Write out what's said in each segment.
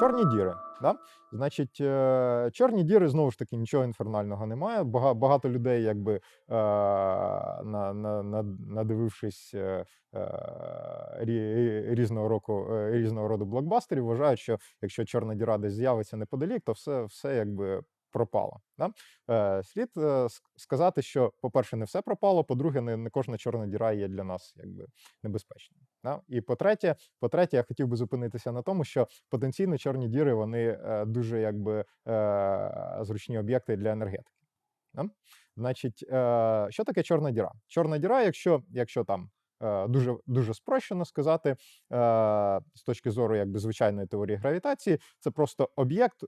Чорні діри. Да? Значить, е, чорні діри знову ж таки нічого інфернального немає. Багато людей, якби е, на, на, на, надивившись е, рі- різного року різного роду блокбастерів, вважають, що якщо чорна діра десь з'явиться неподалік, то все, все якби пропало. Да? Е, слід е, сказати, що, по-перше, не все пропало, по-друге, не, не кожна чорна діра є для нас якби небезпечною. Да? І по-третє, по-третє, я хотів би зупинитися на тому, що потенційно чорні діри вони е, дуже якби е, зручні об'єкти для енергетики. Да? Значить, е, що таке чорна діра? Чорна діра, якщо, якщо там е, дуже, дуже спрощено сказати, з точки зору якби звичайної теорії гравітації, це просто об'єкт.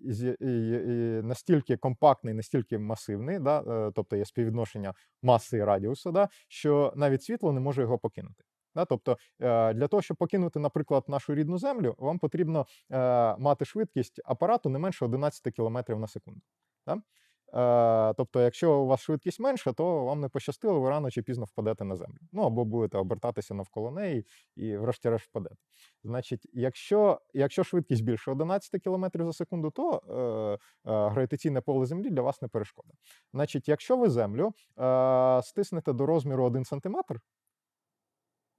Зі- і- і настільки компактний, настільки масивний, да, е, тобто є співвідношення маси і радіуса, да, що навіть світло не може його покинути. Да, тобто е, для того, щоб покинути, наприклад, нашу рідну землю, вам потрібно е, мати швидкість апарату не менше 11 км на секунду. Да? Е, тобто, якщо у вас швидкість менша, то вам не пощастило, ви рано чи пізно впадете на землю. Ну або будете обертатися навколо неї і, врешті-решт, впадете. Значить, якщо, якщо швидкість більше 11 км за секунду, то е, е, гравітаційне поле Землі для вас не перешкода. Значить, якщо ви землю е, стиснете до розміру 1 см,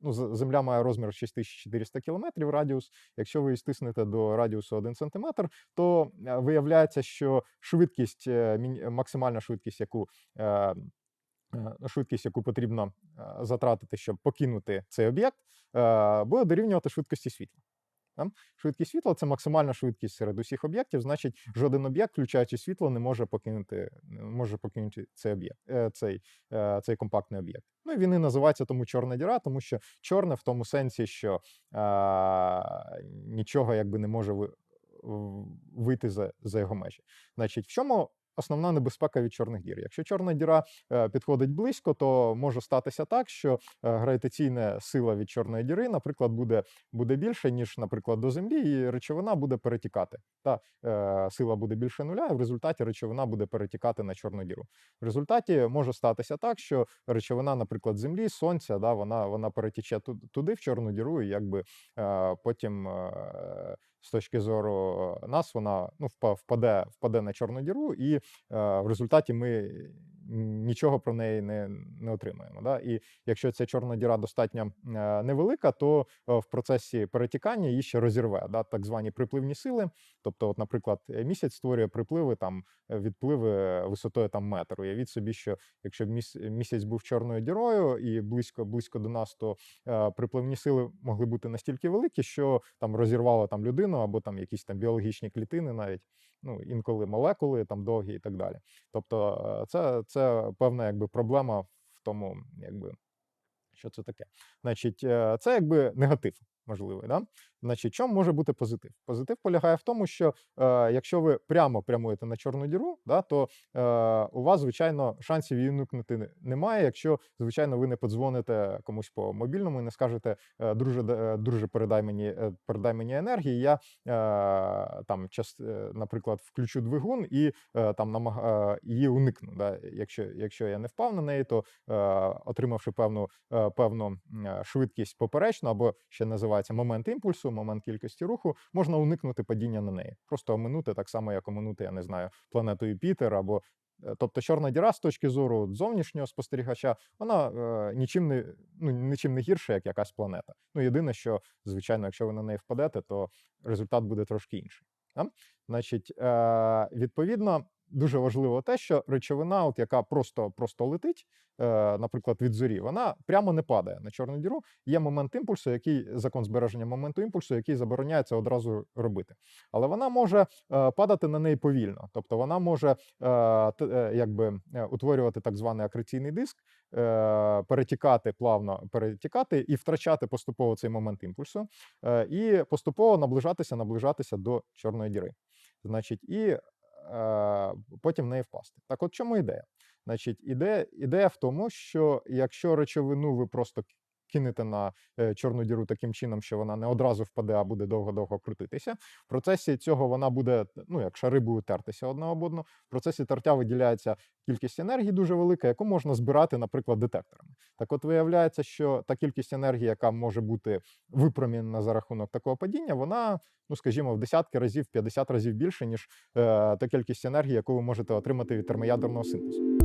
ну, Земля має розмір 6400 км радіус. Якщо ви її стиснете до радіусу 1 см, то е, виявляється, що швидкість, е, максимальна швидкість, яку е, швидкість, яку потрібно затратити, щоб покинути цей об'єкт, буде дорівнювати швидкості світла. Швидкість світла це максимальна швидкість серед усіх об'єктів. Значить, жоден об'єкт, включаючи світло, не може покинути, може покинути цей об'єкт, е, цей, е, цей компактний об'єкт. Ну і він і називається тому чорна діра, тому що чорне в тому сенсі, що е, нічого якби не може вийти за, за його межі. Значить, в чому основна небезпека від чорних дір? Якщо чорна діра е, підходить близько, то може статися так, що е, гравітаційна сила від чорної діри, наприклад, буде, буде більше, ніж, наприклад, до Землі, і речовина буде перетікати. Та е, сила буде більше нуля, і в результаті речовина буде перетікати на чорну діру. В результаті може статися так, що речовина, наприклад, землі, сонця, да, вона, вона перетіче туди, в чорну діру, і якби е, потім. Е, з точки зору нас, вона ну, впаде, впаде на чорну діру, і е, в результаті ми нічого про неї не, не отримаємо. Да? І якщо ця чорна діра достатньо е, невелика, то е, в процесі перетікання її ще розірве, да? так звані припливні сили. Тобто, от, наприклад, місяць створює припливи там е, відпливи висотою там метр. Уявіть собі, що якщо б міс- місяць був чорною дірою і близько близько до нас, то припливні сили могли бути настільки великі, що там розірвало там людину або там якісь там біологічні клітини, навіть ну інколи молекули там довгі і так далі. Тобто, е, це, це певна якби проблема в тому, якби що це таке. Значить, е, це якби негатив можливий. Да? Значить, чому може бути позитив? Позитив полягає в тому, що е, якщо ви прямо прямуєте на чорну діру, да, то е, у вас, звичайно, шансів її уникнути немає, якщо, звичайно, ви не подзвоните комусь по мобільному і не скажете, е, друже, е, друже, передай мені, е, передай мені енергії, я е, там, час, наприклад, включу двигун і е, там намаг... її уникну. Да? Якщо, якщо я не впав на неї, то е, отримавши певну, певну швидкість поперечну, або ще називається момент імпульсу, момент кількості руху, можна уникнути падіння на неї. Просто оминути так само, як оминути, я не знаю, планету Юпітер або. е, Тобто чорна діра з точки зору зовнішнього спостерігача, вона е, нічим не ну нічим не гірша, як якась планета. Ну єдине, що звичайно, якщо ви на неї впадете, то результат буде трошки інший. Да? Значить, е, відповідно, дуже важливо те, що речовина, от яка просто, просто летить, е, наприклад, від зорі, вона прямо не падає на чорну діру. Є момент імпульсу, який закон збереження моменту імпульсу, який забороняє це одразу робити. Але вона може е, падати на неї повільно, тобто вона може е, е, якби е, утворювати так званий акреційний диск, е, перетікати плавно перетікати і втрачати поступово цей момент імпульсу, е, і поступово наближатися, наближатися до чорної діри. Значить, і потім в неї впасти. Так, от чому ідея? Значить, ідея, ідея в тому, що якщо речовину ви просто кинете на е, чорну діру таким чином, що вона не одразу впаде, а буде довго-довго крутитися. В процесі цього вона буде, ну як шари будуть тертися одна об одну. В процесі тертя виділяється кількість енергії дуже велика, яку можна збирати, наприклад, детекторами. Так, от виявляється, що та кількість енергії, яка може бути випромінена за рахунок такого падіння, вона, ну скажімо, в десятки разів, 50 разів більше, ніж е, та кількість енергії, яку ви можете отримати від термоядерного синтезу.